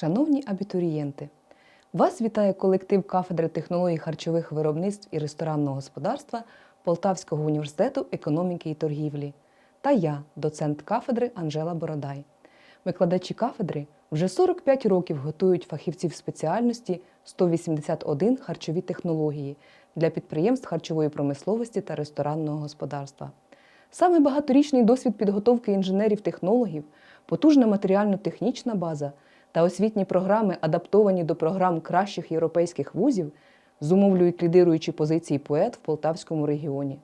Шановні абітурієнти, вас вітає колектив кафедри технологій харчових виробництв і ресторанного господарства Полтавського університету економіки і торгівлі та я, доцент кафедри Анжела Бородай. Викладачі кафедри вже 45 років готують фахівців спеціальності 181 харчові технології для підприємств харчової промисловості та ресторанного господарства. Саме багаторічний досвід підготовки інженерів-технологів, потужна матеріально-технічна база та освітні програми, адаптовані до програм кращих європейських вузів, зумовлюють лідируючі позиції поет в Полтавському регіоні.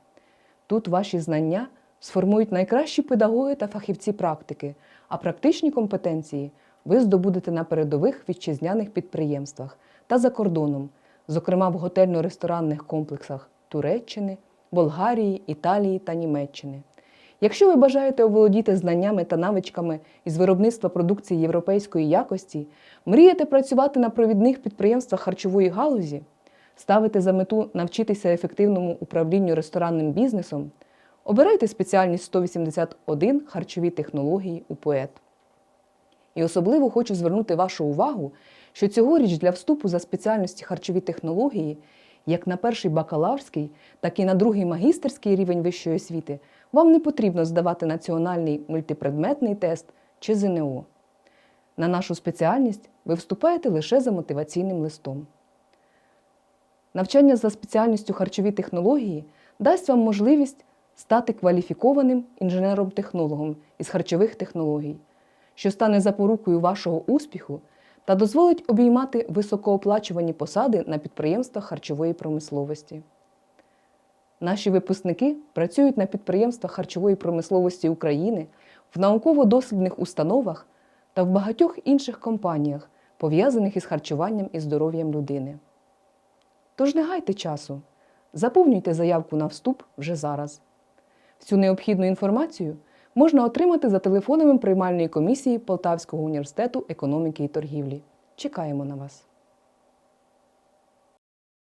Тут ваші знання сформують найкращі педагоги та фахівці практики, а практичні компетенції ви здобудете на передових вітчизняних підприємствах та за кордоном, зокрема в готельно-ресторанних комплексах Туреччини, Болгарії, Італії та Німеччини. Якщо ви бажаєте оволодіти знаннями та навичками із виробництва продукції європейської якості, мрієте працювати на провідних підприємствах харчової галузі, ставите за мету навчитися ефективному управлінню ресторанним бізнесом, обирайте спеціальність 181 харчові технології у ПОЕТ. І особливо хочу звернути вашу увагу, що цьогоріч для вступу за спеціальності харчові технології, як на перший бакалаврський, так і на другий магістерський рівень вищої освіти, вам не потрібно здавати національний мультипредметний тест чи ЗНО. На нашу спеціальність ви вступаєте лише за мотиваційним листом. Навчання за спеціальністю харчові технології дасть вам можливість стати кваліфікованим інженером-технологом із харчових технологій, що стане запорукою вашого успіху та дозволить обіймати високооплачувані посади на підприємствах харчової промисловості. Наші випускники працюють на підприємствах харчової промисловості України, в науково-дослідних установах та в багатьох інших компаніях, пов'язаних із харчуванням і здоров'ям людини. Тож не гайте часу, заповнюйте заявку на вступ вже зараз. Всю необхідну інформацію можна отримати за телефонами приймальної комісії Полтавського університету економіки і торгівлі. Чекаємо на вас!